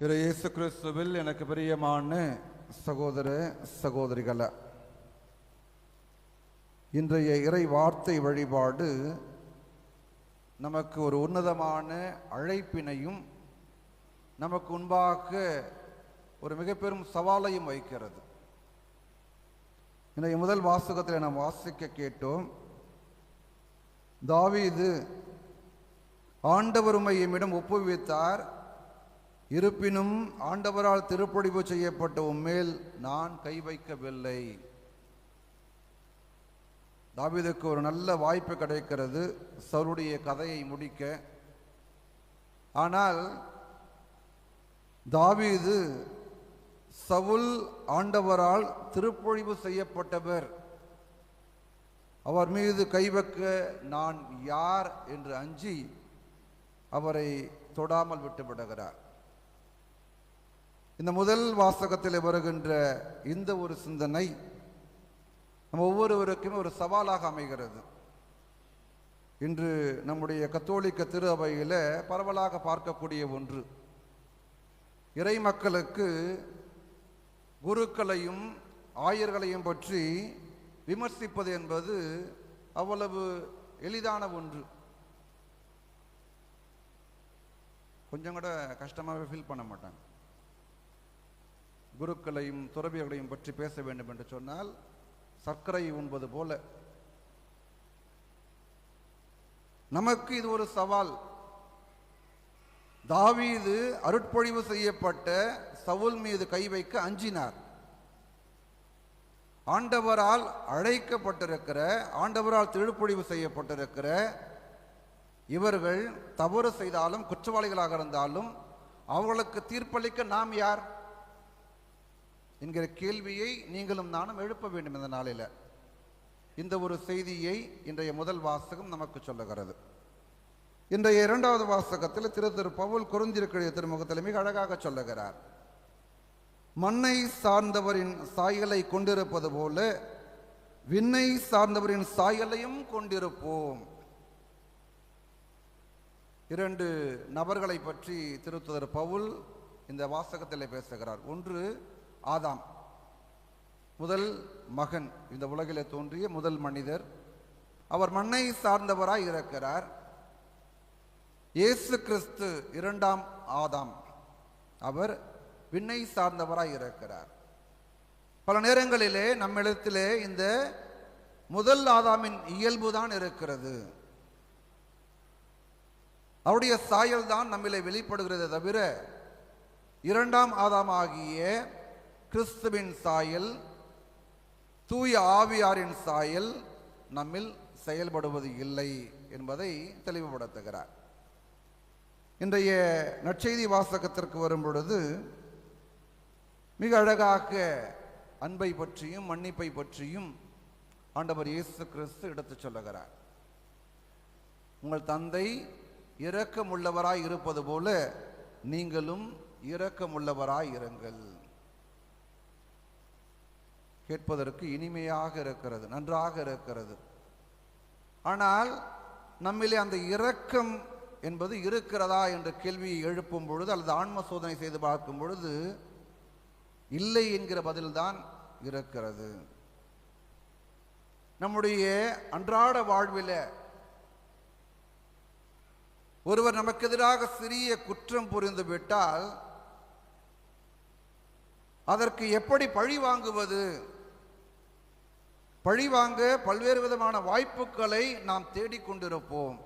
இவர் இயேசு கிறிஸ்துவில் எனக்கு பிரியமான சகோதர சகோதரிகள இன்றைய இறை வார்த்தை வழிபாடு நமக்கு ஒரு உன்னதமான அழைப்பினையும் நமக்கு முன்பாக ஒரு மிகப்பெரும் சவாலையும் வைக்கிறது இன்றைய முதல் வாசகத்தில் நாம் வாசிக்க கேட்டோம் தாவீது ஆண்டவர் உம்மை என்னிடம் ஒப்புவித்தார் இருப்பினும் ஆண்டவரால் திருப்பொழிவு செய்யப்பட்ட உம்மேல் நான் கை வைக்கவில்லை. தாவிதுக்கு ஒரு நல்ல வாய்ப்பு கிடைக்கிறது. சவுளுடைய கதையை முடிக்க. ஆனால் தாவீது சவுல் ஆண்டவரால் திருப்பொழிவு செய்யப்பட்டவர். அவர் மீது கை வைக்க நான் யார் என்று அஞ்சி அவரை தொடாமல் விட்டுவிடுகிறார். இந்த முதல் வாசகத்தில் வருகின்ற இந்த ஒரு சிந்தனை நம்ம ஒவ்வொருவருக்கும் ஒரு சவாலாக அமைகிறது. இன்று நம்முடைய கத்தோலிக்க திரு அவையில் பரவலாக பார்க்கக்கூடிய ஒன்று. இறை மக்களுக்கு குருக்களையும் ஆயர்களையும் பற்றி விமர்சிப்பது என்பது அவ்வளவு எளிதான ஒன்று. கொஞ்சம் கூட கஷ்டமாகவே ஃபீல் பண்ண மாட்டாங்க. குருக்களையும் துறவியர்களையும் பற்றி பேச வேண்டும் என்று சொன்னால் சர்க்கரை உண்பது போல. நமக்கு இது ஒரு சவால். தாவீது அருட்பொழிவு செய்யப்பட்ட சவுல் மீது கை வைக்க அஞ்சினார். ஆண்டவரால் அழைக்கப்பட்டிருக்கிற ஆண்டவரால் திருப்பொழிவு செய்யப்பட்டிருக்கிற இவர்கள் தவறு செய்தாலும் குற்றவாளிகளாக இருந்தாலும் அவர்களுக்கு தீர்ப்பளிக்க நாம் யார்? என்கிற கேள்வியை நீங்களும் நானும் எழுப்ப வேண்டும் இந்த நாளில். இந்த ஒரு செய்தியை இன்றைய முதல் வாசகம் நமக்கு சொல்லுகிறது. இன்றைய இரண்டாவது வாசகத்தில் திரு திரு பவுல் குறிஞ்சிருக்கிற திருமுகத்தில் மிக அழகாக சொல்லுகிறார். மண்ணை சார்ந்தவரின் சாயலை கொண்டிருப்பது போல விண்ணை சார்ந்தவரின் சாயலையும் கொண்டிருப்போம். இரண்டு நபர்களை பற்றி திருத்துதர் பவுல் இந்த வாசகத்தில் பேசுகிறார். ஒன்று ஆதாம். முதல் மகன் இந்த உலகில் தோன்றிய முதல் மனிதர். அவர் மண்ணை சார்ந்தவராய் இருக்கிறார். இயேசு கிறிஸ்து இரண்டாம் ஆதாம். அவர் விண்ணை சார்ந்தவராய் இருக்கிறார். பல நேரங்களிலே நம்மிடத்திலே இந்த முதல் ஆதாமின் இயல்பு தான் இருக்கிறது. அவருடைய சாயல் தான் நம்மிலே வெளிப்படுகிறது தவிர இரண்டாம் ஆதாம் ஆகிய கிறிஸ்துவின் சாயல் தூய ஆவியாரின் சாயல் நம்மில் செயல்படுவது இல்லை என்பதை தெளிவுபடுத்துகிறார். இன்றைய நற்செய்தி வாசகத்திற்கு வரும் பொழுது மிக அழகாக அன்பை பற்றியும் மன்னிப்பை பற்றியும் ஆண்டவர் இயேசு கிறிஸ்து எடுத்துச் சொல்லுகிறார். உங்கள் தந்தை இரக்கமுள்ளவராய் இருப்பது போல நீங்களும் இரக்கமுள்ளவராய் இருங்கள். கேட்பதற்கு இனிமையாக இருக்கிறது நன்றாக இருக்கிறது. ஆனால் நம்மிலே அந்த இரக்கம் என்பது இருக்கிறதா என்ற கேள்வியை எழுப்பும் பொழுது அல்லது ஆன்ம சோதனை செய்து பார்க்கும் பொழுது இல்லை என்கிற பதில்தான் இருக்கிறது. நம்முடைய அன்றாட வாழ்வில் ஒருவர் நமக்கு எதிராக சிறிய குற்றம் புரிந்து விட்டால் அதற்கு எப்படி பழி வாங்குவது? பழி வாங்க பல்வேறு விதமான வாய்ப்புகளை நாம் தேடிக்கொண்டிருப்போம்.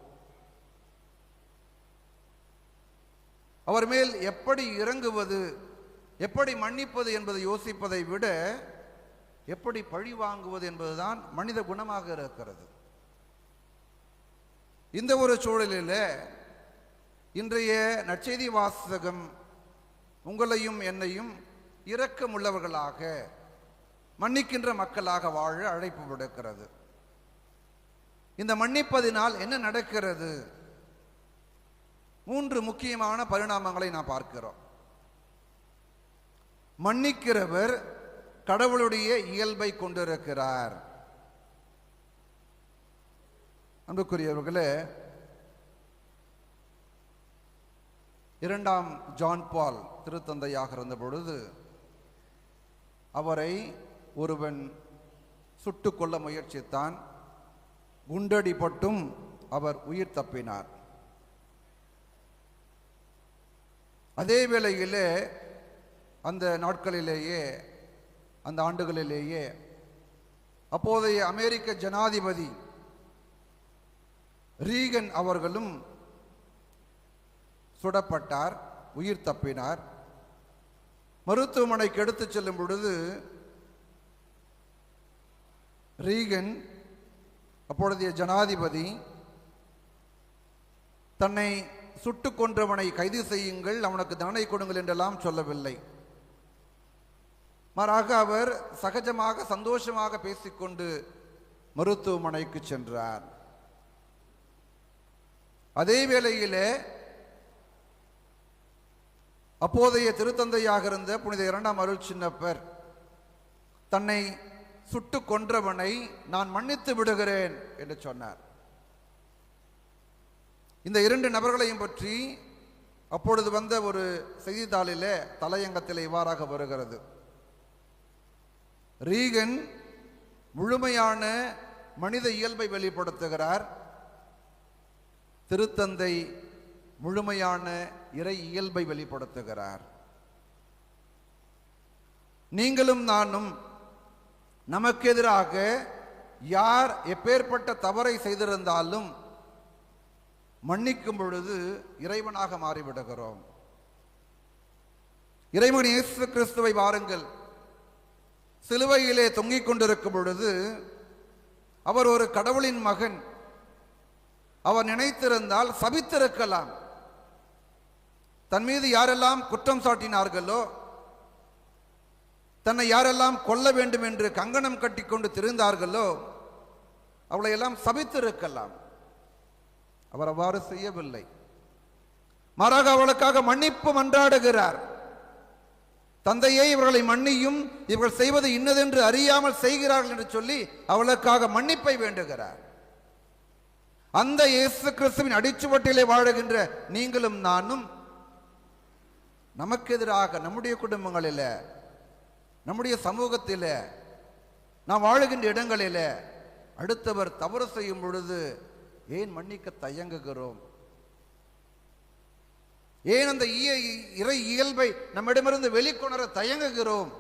அவர் மேல் எப்படி இறங்குவது எப்படி மன்னிப்பது என்பதை யோசிப்பதை விட எப்படி பழி வாங்குவது என்பதுதான் மனித குணமாக இருக்கிறது. இந்த ஒரு சூழலில் இன்றைய நற்செய்தி வாசகம் உங்களையும் என்னையும் இரக்கமுள்ளவர்களாக மன்னிக்கின்ற மக்களாக வாழ அழைப்பு விடுக்கிறது. இந்த மன்னிப்பதினால் என்ன நடக்கிறது? மூன்று முக்கியமான பரிணாமங்களை நாம் பார்க்கிறோம். மன்னிக்கிறவர் கடவுளுடைய இயல்பை கொண்டிருக்கிறார். அன்புக்குரியவர்களே இரண்டாம் ஜான் பால் திருத்தந்தையாக இருந்த பொழுது அவரை ஒருவன் சுட்டு கொள்ள முயற்சித்தான் குண்டடிப்பட்டும் அவர் உயிர் தப்பினார். அதே வேளையிலே அந்த நாட்களிலேயே அந்த ஆண்டுகளிலேயே அப்போதைய அமெரிக்க ஜனாதிபதி ரீகன் அவர்களும் சுடப்பட்டார் உயிர் தப்பினார். மருத்துவமனைக்கு எடுத்துச் செல்லும் பொழுது ரீகன் அப்பொழுதைய ஜனாதிபதி தன்னை சுட்டு கொன்றவனை கைது செய்யுங்கள் அவனுக்கு தண்டனை கொடுங்கள் என்றெல்லாம் சொல்லவில்லை. மாறாக அவர் சகஜமாக சந்தோஷமாக பேசிக்கொண்டு மருத்துவமனைக்கு சென்றார். அதே வேளையிலே அப்போதைய திருத்தந்தையாக இருந்த புனித இரண்டாம் அருள் சின்னப்பர் தன்னை சுட்டு கொன்றவனை நான் மன்னித்து விடுகிறேன் என்று சொன்னார். இந்த இரண்டு நபர்களையும் பற்றி அப்பொழுது வந்த ஒரு செய்தித்தாளிலே தலையங்கத்தில் இவ்வாறாக வருகிறது. ரீகன் முழுமையான மனித இயல்பை வெளிப்படுத்துகிறார். திருத்தந்தை முழுமையான இறை இயல்பை வெளிப்படுத்துகிறார். நீங்களும் நானும் நமக்கு எதிராக யார் எப்பேற்பட்ட தவறை செய்திருந்தாலும் மன்னிக்கும் பொழுது இறைவனாக மாறிவிடுகிறோம். இறைவன் இயேசு கிறிஸ்துவை வாருங்கள். சிலுவையிலே தொங்கிக் கொண்டிருக்கும் பொழுது அவர் ஒரு கடவுளின் மகன். அவர் நினைத்திருந்தால் சபித்திருக்கலாம். தன் மீது யாரெல்லாம் குற்றம் சாட்டினார்களோ தன்னை யாரெல்லாம் கொல்ல வேண்டும் என்று கங்கணம் கட்டிக்கொண்டு திரிந்தார்களோ அவளையெல்லாம் சபித்திருக்கலாம். அவர் அவ்வாறு செய்யவில்லை. மாறாக அவளுக்காக மன்னிப்பு மன்றாடுகிறார். தந்தையே இவர்களை மன்னியும் இவர்கள் செய்வது இன்னதென்று அறியாமல் செய்கிறார்கள் என்று சொல்லி அவளுக்காக மன்னிப்பை வேண்டுகிறார். அந்த இயேசு கிறிஸ்துவின் அடிச்சுவட்டிலே வாழுகின்ற நீங்களும் நானும் நமக்கு எதிராக நம்முடைய குடும்பங்களில் நம்முடைய சமூகத்தில் நாம் வாழுகின்ற இடங்களில் அடுத்தவர் தவறு செய்யும் பொழுது ஏன் மன்னிக்க தயங்குகிறோம்? ஏன் அந்த இய- இறை இயல்பை நம்மிடமிருந்து வெளிக்கொணர தயங்குகிறோம்?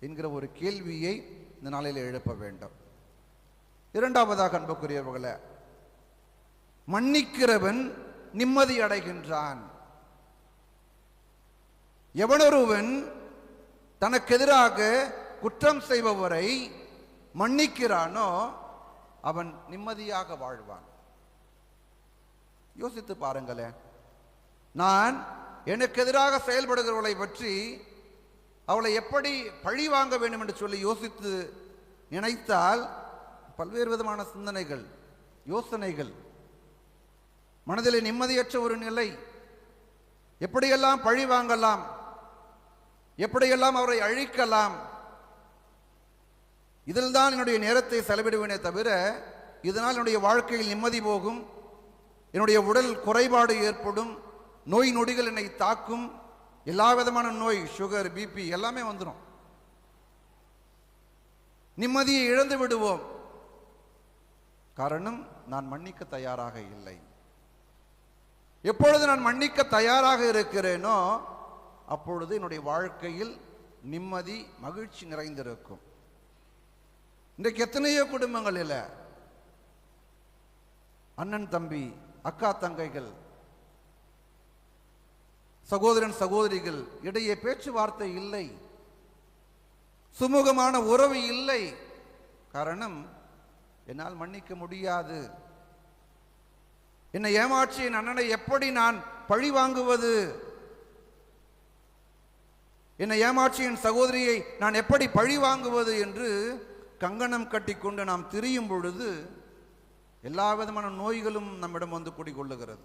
என்கிற ஒரு கேள்வியை இந்த நாளில் எழுப்ப வேண்டும். இரண்டாவதாக அன்புக்குரியவர்களை மன்னிக்கிறவன் நிம்மதி அடைகின்றான். எவனொருவன் தனக்கு எதிராக குற்றம் செய்பவரை மன்னிக்கிறானோ அவன் நிம்மதியாக வாழ்வான். யோசித்து பாருங்களேன். நான் எனக்கு எதிராக செயல்படுகிறவளை பற்றி அவளை எப்படி பழி வாங்க வேண்டும் என்று சொல்லி யோசித்து நினைத்தால் பல்வேறு விதமான சிந்தனைகள் யோசனைகள். மனதில் நிம்மதியற்ற ஒரு நிலை. எப்படியெல்லாம் பழி வாங்கலாம்? எப்படியெல்லாம் அவரை அழிக்கலாம்? இதில் தான் என்னுடைய நேரத்தை செலவிடுவேனே தவிர இதனால் என்னுடைய வாழ்க்கையில் நிம்மதி போகும் என்னுடைய உடல் குறைபாடு ஏற்படும் நோய் நொடிகள் என்னை தாக்கும் எல்லா விதமான நோய் சுகர் பிபி எல்லாமே வந்துடும் நிம்மதியை இழந்து விடுவோம். காரணம் நான் மன்னிக்க தயாராக இல்லை. எப்பொழுது நான் மன்னிக்க தயாராக இருக்கிறேனோ அப்பொழுது என்னுடைய வாழ்க்கையில் நிம்மதி மகிழ்ச்சி நிறைந்திருக்கும். இன்றைக்கு எத்தனையோ குடும்பங்களில் அண்ணன் தம்பி அக்கா தங்கைகள் சகோதரன் சகோதரிகள் இடையே பேச்சுவார்த்தை இல்லை. சுமூகமான உறவு இல்லை. காரணம் என்னால் மன்னிக்க முடியாது. என்னை ஏமாற்றிய என் அண்ணனை எப்படி நான் பழி வாங்குவது? என்னை ஏமாற்றியின் சகோதரியை நான் எப்படி பழி வாங்குவது என்று கங்கணம் கட்டிக்கொண்டு நாம் திரியும் பொழுது எல்லா விதமான நோய்களும் நம்மிடம் வந்து குடிகொள்ளுகிறது.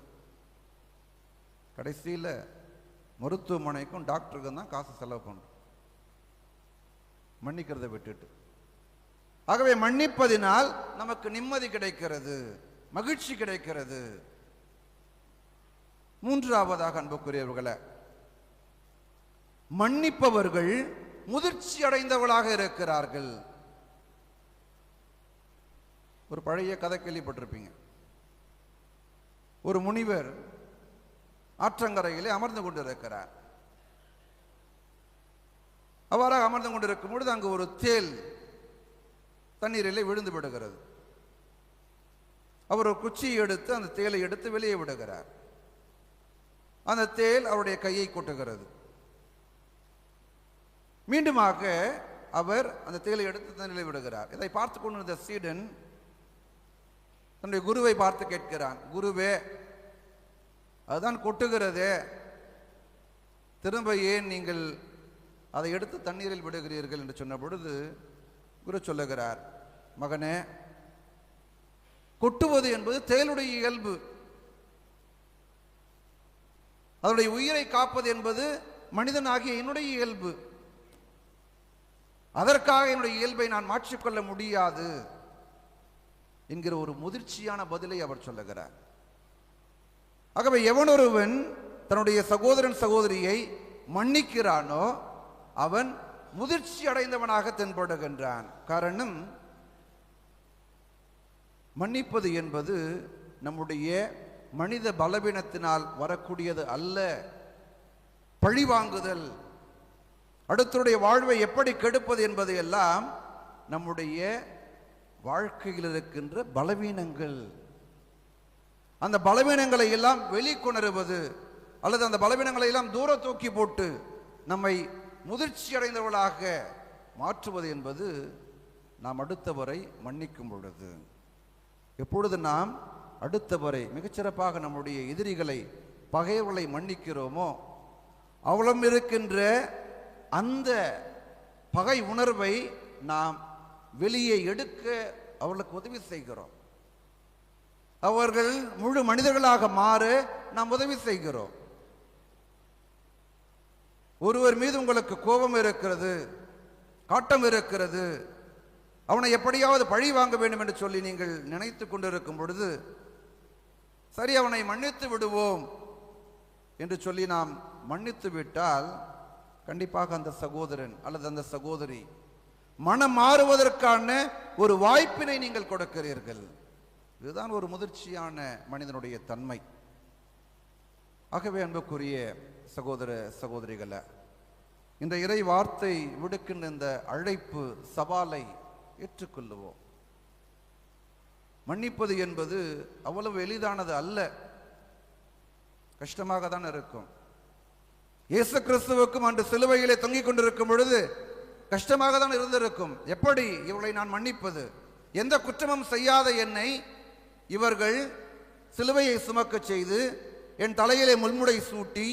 கடைசியில் மருத்துவமனைக்கும் டாக்டருக்கும் தான் காசு செலவு பண்ணுறோம் மன்னிக்கிறதை விட்டுட்டு. ஆகவே மன்னிப்பதினால் நமக்கு நிம்மதி கிடைக்கிறது மகிழ்ச்சி கிடைக்கிறது. மூன்றாவதாக அன்புக்குரியவர்களை மன்னிப்பவர்கள் முதிர்ச்சி அடைந்தவர்களாக இருக்கிறார்கள். ஒரு பழைய கதை கேள்விப்பட்டிருப்பீங்க. ஒரு முனிவர் ஆற்றங்கரையிலே அமர்ந்து கொண்டிருக்கிறார். அவ்வாறாக அமர்ந்து கொண்டிருக்கும் பொழுது அங்கு ஒரு தேல் தண்ணீரிலே விழுந்து விடுகிறது. அவர் ஒரு குச்சியை எடுத்து அந்த தேலை எடுத்து வெளியே விடுகிறார். அந்த தேல் அவருடைய கையை கொட்டுகிறது. மீண்டுமாக அவர் அந்த தேலை எடுத்து தண்ணீரில் விடுகிறார். இதை பார்த்து கொண்டிருந்த சீடன் தன்னுடைய குருவை பார்த்து கேட்கிறான். குருவே அதுதான் கொட்டுகிறதே. திரும்ப ஏன் நீங்கள் அதை எடுத்து தண்ணீரில் விடுகிறீர்கள் என்று சொன்ன பொழுது குரு சொல்லுகிறார் மகனே கொட்டுவது என்பது தேளுடைய இயல்பு. அதனுடைய உயிரை காப்பது என்பது மனிதனாகிய என்னுடைய இயல்பு. அதற்காக என்னுடைய இயல்பை நான் மாற்றிக்கொள்ள முடியாது என்கிற ஒரு முதிர்ச்சியான பதிலை அவர் சொல்லுகிறார். ஆகவே எவனொருவன் தன்னுடைய சகோதரன் சகோதரியை மன்னிக்கிறானோ அவன் முதிர்ச்சி அடைந்தவனாக தென்படுகின்றான். காரணம் மன்னிப்பது என்பது நம்முடைய மனித பலவீனத்தினால் வரக்கூடியது அல்ல. பழிவாங்குதல் அடுத்தருடைய வாழ்வை எப்படி கெடுப்பது என்பது எல்லாம் நம்முடைய வாழ்க்கையில் இருக்கின்ற பலவீனங்கள். அந்த பலவீனங்களை எல்லாம் வெளிக்கொணருவது அல்லது அந்த பலவீனங்களை எல்லாம் தூர தூக்கி போட்டு நம்மை முதிர்ச்சி அடைந்தவர்களாக மாற்றுவது என்பது நாம் அடுத்தவரை மன்னிக்கும் பொழுது. எப்பொழுது நாம் அடுத்தவரை மிகச்சிறப்பாக நம்முடைய எதிரிகளை பகைவர்களை மன்னிக்கிறோமோ அவளம் இருக்கின்ற அந்த பகை உணர்வை நாம் வெளியே எடுக்க அவர்களுக்கு உதவி செய்கிறோம். அவர்கள் முழு மனிதர்களாக மாற நாம் உதவி செய்கிறோம். ஒருவர் மீது உங்களுக்கு கோபம் இருக்கிறது காட்டம் இருக்கிறது அவனை எப்படியாவது பழி வாங்க வேண்டும் என்று சொல்லி நீங்கள் நினைத்து கொண்டிருக்கும் பொழுது சரி அவனை மன்னித்து விடுவோம் என்று சொல்லி நாம் மன்னித்து விட்டால் கண்டிப்பாக அந்த சகோதரன் அல்லது அந்த சகோதரி மனம் மாறுவதற்கான ஒரு வாய்ப்பினை நீங்கள் கொடுக்கிறீர்கள். இதுதான் ஒரு முதிர்ச்சியான மனிதனுடைய தன்மை. ஆகவே அன்புக்குரிய சகோதர சகோதரிகளை இந்த இறை வார்த்தை விடுக்கின்ற இந்த அழைப்பு சவாலை ஏற்றுக்கொள்ளுவோம். மன்னிப்பது என்பது அவ்வளவு எளிதானது அல்ல. கஷ்டமாக தான் இருக்கும். இயேசு கிறிஸ்துவுக்கும் அன்று சிலுவையிலே தொங்கிக் கொண்டிருக்கும் பொழுது கஷ்டமாக தான் இருந்திருக்கும். எப்படி இவளை நான் மன்னிப்பது? எந்த குற்றமும் செய்யாத என்னை இவர்கள் சிலுவையை சுமக்கச் செய்து என் தலையிலே முள்முடை சூட்டி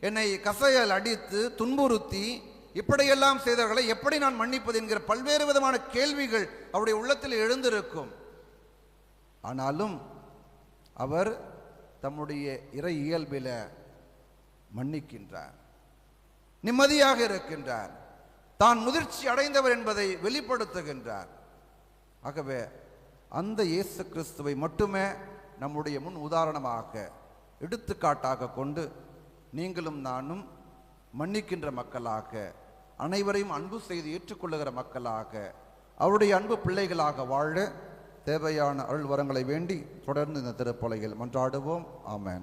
என்னை கசையால் அடித்து துன்புறுத்தி இப்படியெல்லாம் செய்தவர்களை எப்படி நான் மன்னிப்பது என்கிற பல்வேறு விதமான கேள்விகள் அவருடைய உள்ளத்தில் எழுந்திருக்கும். ஆனாலும் அவர் தம்முடைய இறை இயல்பில மன்னிக்கின்றார். நிம்மதியாக இருக்கின்றார். தான் முதிர்ச்சி அடைந்தவர் என்பதை வெளிப்படுத்துகின்றார். ஆகவே அந்த இயேசு கிறிஸ்துவை மட்டுமே நம்முடைய முன் உதாரணமாக எடுத்துக்காட்டாக கொண்டு நீங்களும் நானும் மன்னிக்கின்ற மக்களாக அனைவரையும் அன்பு செய்து ஏற்றுக்கொள்ளுகிற மக்களாக அவருடைய அன்பு பிள்ளைகளாக வாழ தேவையான அருள் வரங்களை வேண்டி தொடர்ந்து இந்த திருப்பலையில் மன்றாடுவோம். ஆமேன்.